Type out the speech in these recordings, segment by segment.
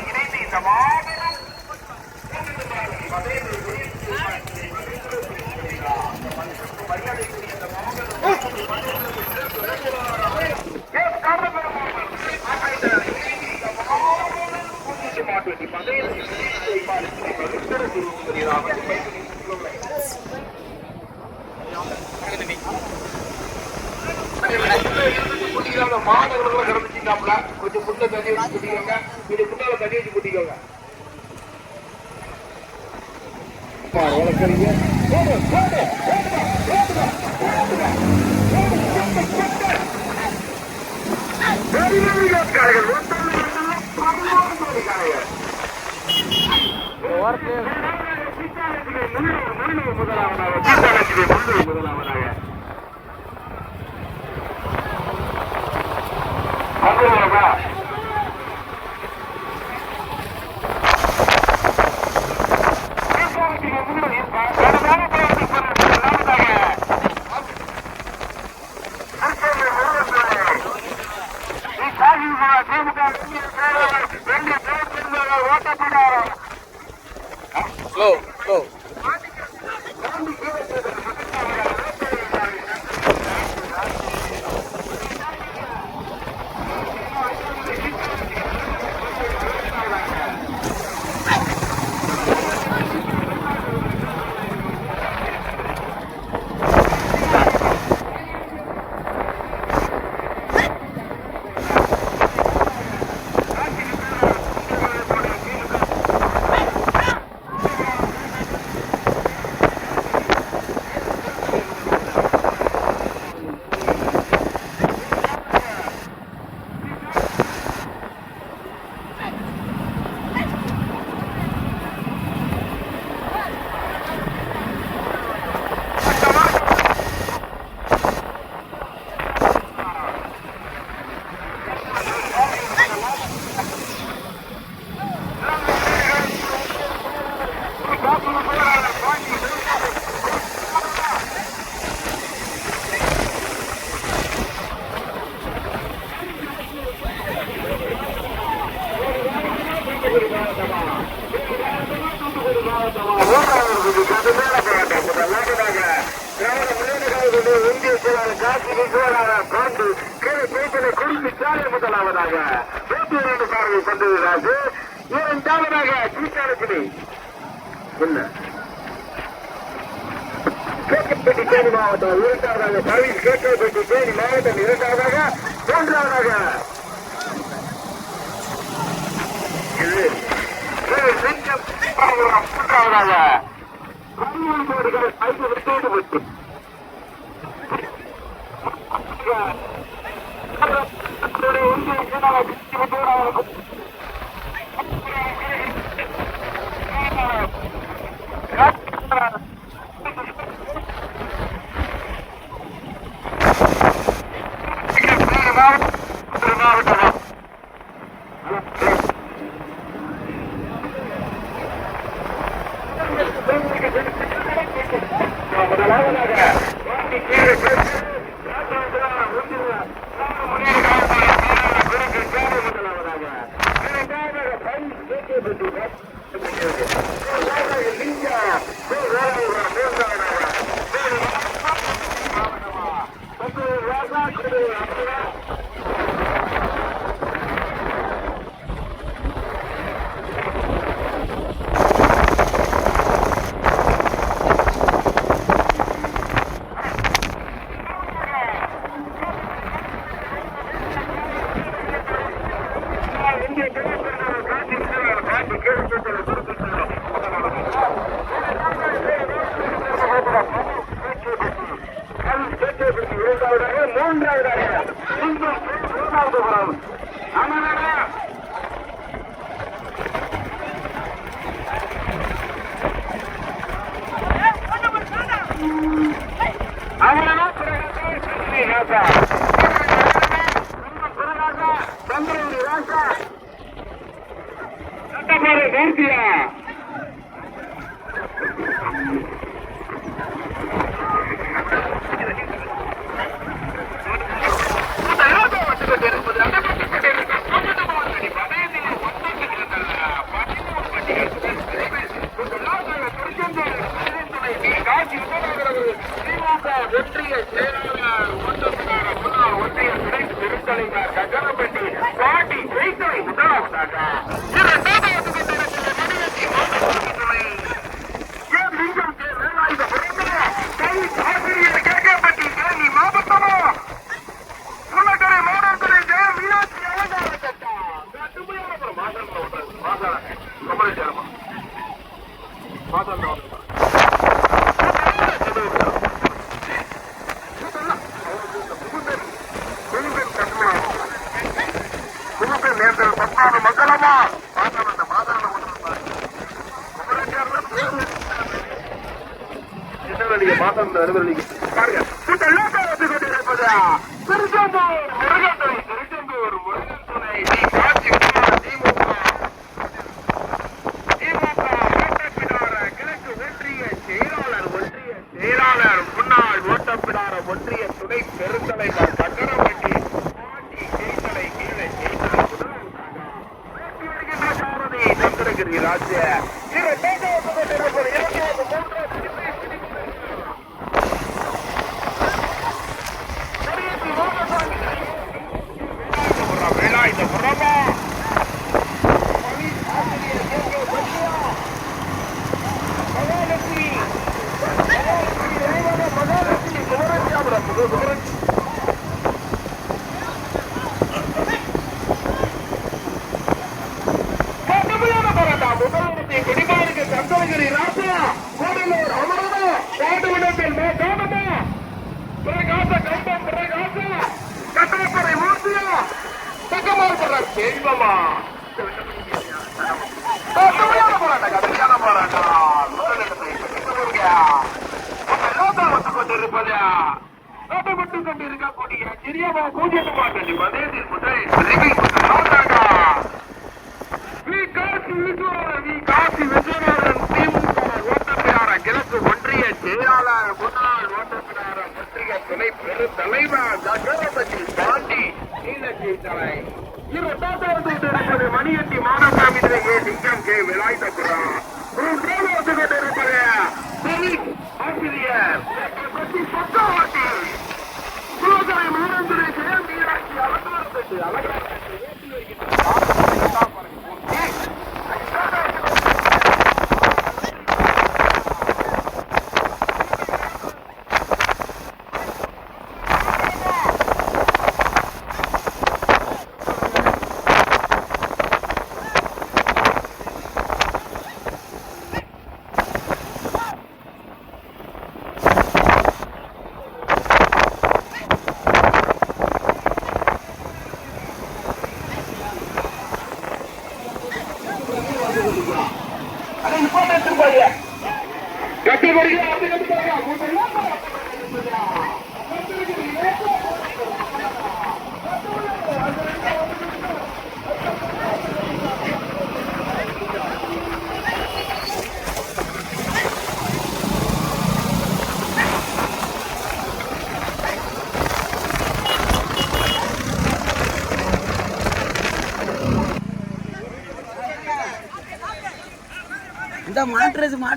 இணைந்து இந்த மாபெரும் மாணவர்களும் கிடந்துச்சிட்டாப்ல கொஞ்சம் புள்ள தண்ணி வச்சு குட்டிக்கோங்க இது புண்ணால தண்ணி வச்சு குட்டிக்கோங்க வளர்க்குறீங்க முதலாவதாக அவ்வளவுதானா? ஸ்லோ முதலாவதாக வேட்டூர் பார்வை கொண்டிருக்கிறாரு இரண்டாவதாக தீட்டாளத்திலே என்ன கேட்கப்பட்டி தேனி மாவட்டம் இரண்டாவதாக பரவீஸ் கேட்கப்பட்டி தேனி மாவட்டம் இரண்டாவதாக மூன்றாவதாக. இது மூன்றாவதாக பதிமூணு ஐந்து விட்டோடு விட்டு Yeah. ஒன்றாவது மங்களமா மாதாளந்த மாதாளம் ஒன்றாவது மாதாளந்த அறுவலிக்கு கொண்டிருக்கிறீர்கள் ஆட்சியை Thank you. செல்வமா செம்மையான போராட்டம். கடுமையான போராட்டம். இருப்பதா அதை மட்டும் கொண்டு இருக்கக்கூடிய சிறியவா பூஜ்யம் பாட்டி மதேசில் முதல் காசி விஜயநாதன் திமுக ஓட்டத்தினார கிழக்கு ஒன்றிய செயலாளர் முன்னாள் ஓட்டத்தினார ஒன்றிய துணை பெருந்தலைவர் nada pra mim.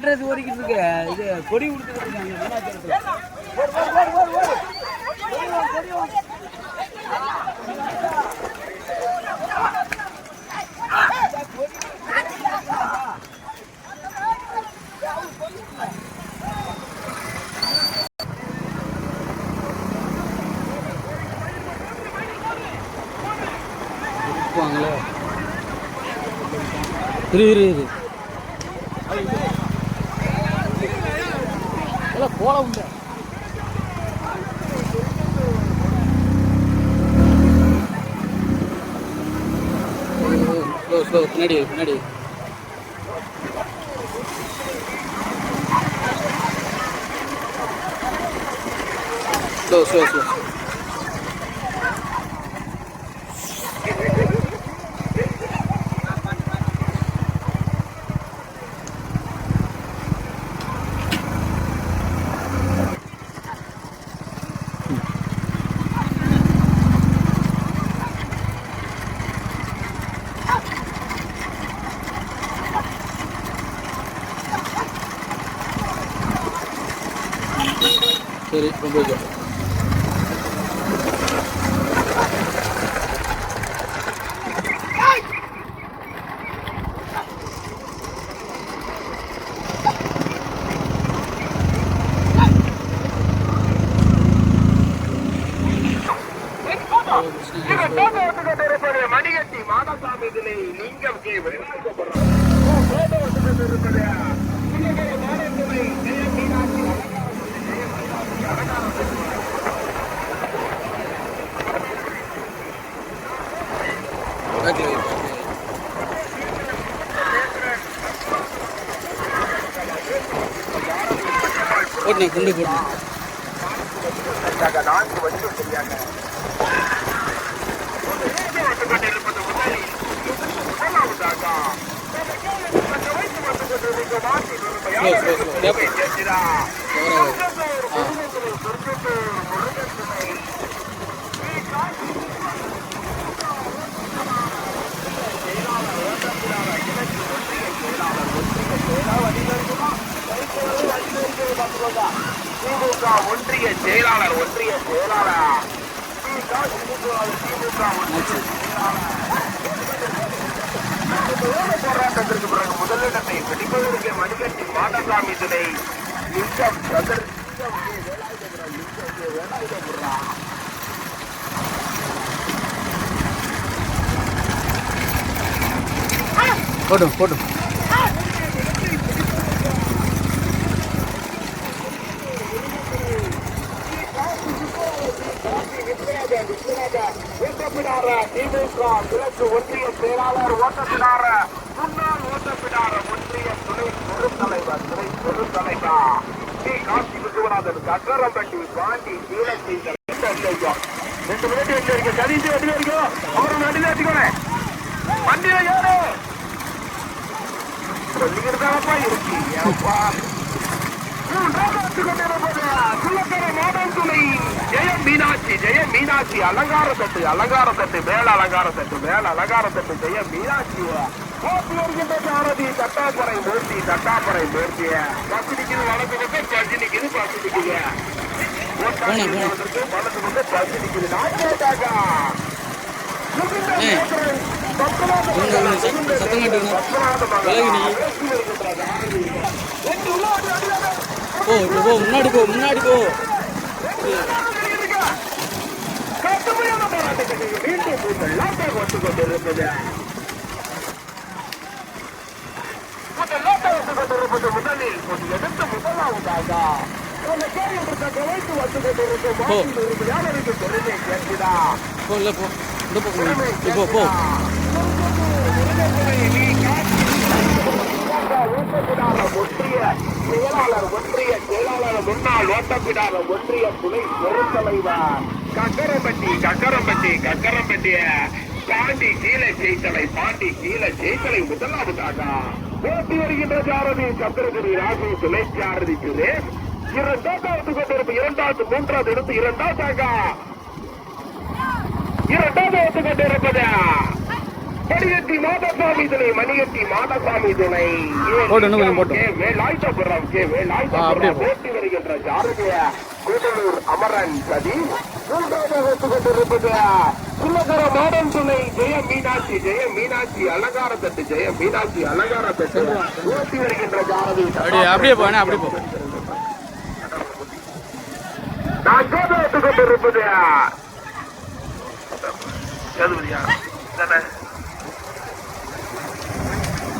காட்டுறது ஓடிக்கிட்டு இருக்கு. இது கொடி கொடுத்துட்டு இருப்பாங்களே இரு இரு இரு. ஸ்லோ பின்னாடி பின்னாடி ஸ்லோ ஸ்லோ ஸ்லோ Oh. சரி ரொம்ப மணிகட்டி மாதசாமி இதிலே லிங்கம் விமர்சிக்கப்படுறாங்க போட்டுனே குண்டு போட்டுனே. நான்கு வடிவம் சரியாக கொண்டிருப்பது முதலில் திமுக ஒன்றிய செயலாளர் ஒன்றிய செயலாளர். திமுக ஒன்றிய போராட்டத்திற்கு பிறகு முதலிடத்தை பிடிப்பதற்கு மணிகட்டி மாடசாமி துணை லிங்கம் பிரதர் வேலாயுதபுரம் போட்டும் போட்டும். ஓட்டப்பிடார திமுக கிழக்கு ஒன்றிய செயலாளர் ஓட்டப்பிடார முன்னாள் ஓட்டப்பிடார ஒன்றிய துணை பெருந்தலைவர் துணை பெருந்தலைவா? டி காசி விஸ்வநாதன் கக்கரம்பட்டி பாண்டி நீலச்சி ரெண்டு மினிட் எங்க இருக்கு சதீஷ் எப்படி இருக்கும் அவரு வண்டியில வச்சுக்கோங்க வண்டியில யாரு சொல்லிக்கிறதாப்பா இருக்கு ஏப்பா மீனாட்சி ஜெயம் மீனாட்சி அலங்கார தட்டு அலங்கார தட்டு மேல அலங்கார தட்டு மேல அலங்கார தட்டு ஜெயம் மீனாட்சி போட்டி வருகின்ற சாரதி தட்டாப்பறை மூர்த்தி தட்டாப்பறை மூர்த்தி பசு வளர்ந்து வந்து பசு வளர்ந்து வந்து சத்தம் சத்தம் காட்டுங்க விலகு நீ போ இப்போ போ முன்னாடி போ முன்னாடி போ. கடுமையான போராட்டத்துக்கு மீண்டும் உங்கள் லாபம் வந்து கொண்டிருப்பது போ. போ. போ இந்த ஒன்றிய செயலாளர் ஒன்றிய செயலாளர் முன்னாள் ஓட்டப்பிடார ஒன்றிய துணை பெருந்தலைவர் கக்கரம்பட்டி கக்கரம்பட்டி கக்கரம்பட்டிய பாண்டி கீழே ஜெயித்தலை பாண்டி கீழே ஜெயித்தலை முதலாவதாக ஓட்டி வருகின்ற சாரதி சந்திரகிரி ராகு துணை சாரதி சுரேஷ் இரண்டாவது கொண்டிருப்பு இரண்டாவது மூன்றாவது எடுத்து இரண்டாவதாக. இரண்டாவது ஒத்து கொண்டிருப்பது மணிகட்டி மாதசாமி துணை மணிகட்டி மாதசாமி துணை. வருகின்ற ஜாரதிய கூடலூர் அமரன் சதி. மூன்றாவது ஒத்து கொண்டிருப்பது சுமகர மாடன் துணை ஜெய மீனாட்சி ஜெய மீனாட்சி அலங்கார தட்டு ஜெய மீனாட்சி அலங்கார தட்டு ஓட்டி வருகின்ற ஜாரதி. அப்படியே அப்படியே போ அண்ணா, அப்படியே போ.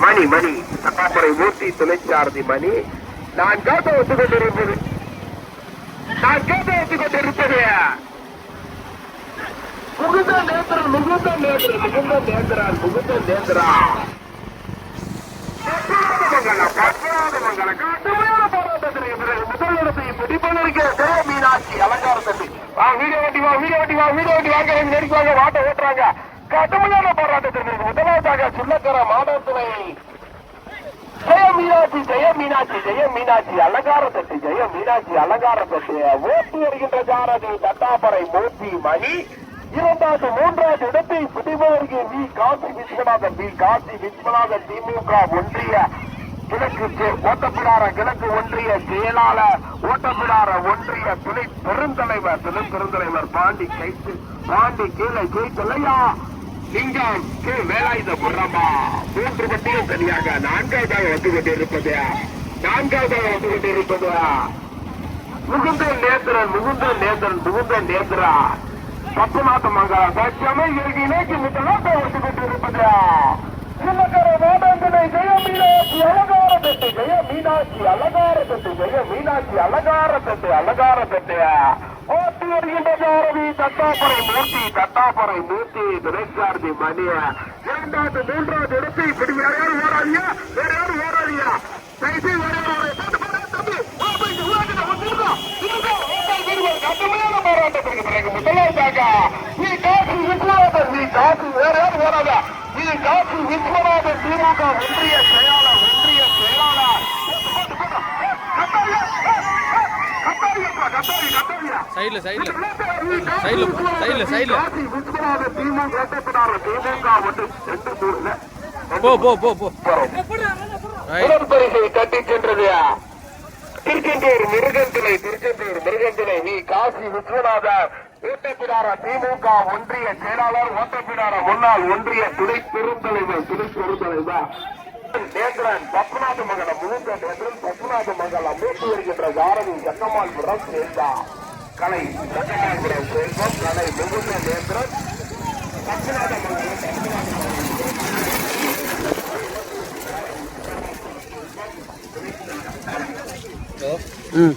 மணி மணி. சட்டாப்படை மூர்த்தி துணைச்சாரதி மணி. நான் கேட்ட ஒத்து கொண்டிருப்பது நான் கேட்ட ஒத்து கொண்டிருப்பது முகுந்த நேந்திரன் முகுந்த நேந்திரன் முகுந்த நேந்திரன் முகுந்த நேந்திரன். முதலிடத்தை பிடிப்பதற்கு மீனாட்சி அலங்கார வா வீடியோ வண்டி வா வீடியோ வண்டி வா வீடியோ வண்டி வாங்க நெருக்கி வாங்க வாட்ட ஓட்டுறாங்க. கடுமையான போராட்டத்திற்கு முதலாவதாக சுள்ளக்கர மாடத்துறை ஜெய மீனாட்சி ஜெய மீனாட்சி ஜெய மீனாட்சி அலங்கார தட்டு ஜெய மீனாட்சி அலங்கார தட்டு ஓட்டி வருகின்ற ஜாரதி தட்டாப்பறை மோட்டி மணி. இரண்டாவது மூன்றாவது இடத்தை பிடிபவருக்கு வி காசி விஸ்வநாதன் வி காசி விஸ்வநாதன் திமுக ஒன்றிய கிழக்கு ஓட்டப்பிடார கிழக்கு ஒன்றிய செயலாளர் ஓட்டப்பிடார ஒன்றிய துணை பெருந்தலைவர் துணை பெருந்தலைவர் பாண்டி கைத்து பாண்டி கீழே ஜெயிக்கலையா? சிங்கம் கே வேலாயுத புறமா மூன்று பட்டியும் தனியாக நான்காவதாக வந்து கொண்டிருப்பது நான்காவதாக வந்து கொண்டிருப்பது முகுந்த நேத்திரன் முகுந்த நேத்திரன் முகுந்த நேத்திரா பத்துநாட்டு மங்கலம் சத்தியமே இறுதி நோக்கி முதலாக வந்து கொண்டிருப்பது சின்னக்கர மாதந்தினை ஜெய மீனாட்சி அலங்கார தட்டு ஜெய மீனாட்சி அலங்கார தட்டு ஜெய மீனாட்சி அலங்கார தட்டு அலங்கார தட்டு. ஓட்டி வருகின்ற ஜாரதி தட்டாப்பறை மூர்த்தி தட்டாப்பறை மூர்த்தி துரைசாரதி மணிய. இரண்டாவது மூன்றாவது இடத்தை இப்படி வேற யாரும் ஓடாதியா வேற யாரும் ஓடாதியா தயவுசெய்து வேற யாரும் ஓடாதீங்க. தம்பி, கடுமையான போராட்டத்திற்கு பிறகு முதலாவதாக நீ காசு விஸ்வநாதன் நீ வேற யாரும் நீ விஸ்வநாதன் திமுக ஒன்றிய செயல் சைடுல சைடுல. சைடுல சைடுல, சைடுல. போ போ பரிசை திருச்செந்தூர் திருச்செந்தூர் வி. காசி விஸ்வநாதர் ஓட்டப்பிடார திமுக ஒன்றிய செயலாளர் ஓட்டப்பிடார முன்னாள் ஒன்றிய துணை பெருந்தலைவர் துணை பெருந்தலைவர். நேந்திரன் பத்மநாத மங்கலம் முழுக்க நேந்திரன் பத்மநாத மங்கலம் மூட்டு வருகின்ற தாரணி சக்கமால்புரம் சேர்ந்தா. கலை சக்கமால்புரம் செல்வம் கலை முகுந்த நேந்திரன் பத்மநாத மங்கலம் ம்.